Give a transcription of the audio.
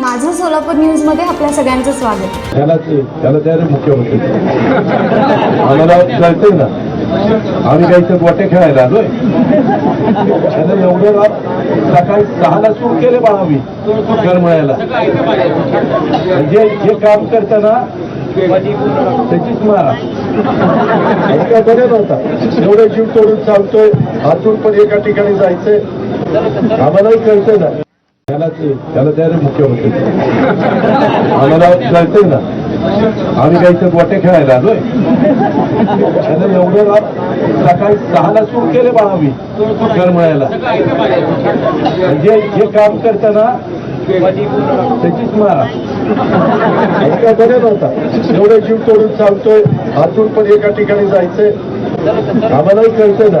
माझं सोलापूर न्यूजमध्ये आपल्या सगळ्यांचं स्वागत. त्यालाच त्याला त्या मुख्यमंत्री आम्हाला कळते ना. आम्ही काही गोटे खेळायला आलोय. त्यानं एवढं रात सकाळी सहाला सुरू केले बाळा मी करमळ्याला म्हणजे जे काम करताना त्याचीच मारा. आणि काय बरं नव्हता. एवढे जीव तोडून चालतोय. आतून पण एका ठिकाणी जायचंय. आम्हालाही कळतंय ना. त्यालाच त्याला त्या रे मुख्यमंत्री आम्हाला कळतंय ना. आम्ही काही इथं गोटे खेळायला आलोय. त्यानं एवढं रात सकाळी सहाला सुरू केले बा आम्ही करमळ्याला म्हणजे जे काम करताना त्याचीच मारा काय नव्हता. एवढे जीव तोडून चालतोय. अजून पण एका ठिकाणी जायचंय. आम्हालाही कळतंय ना.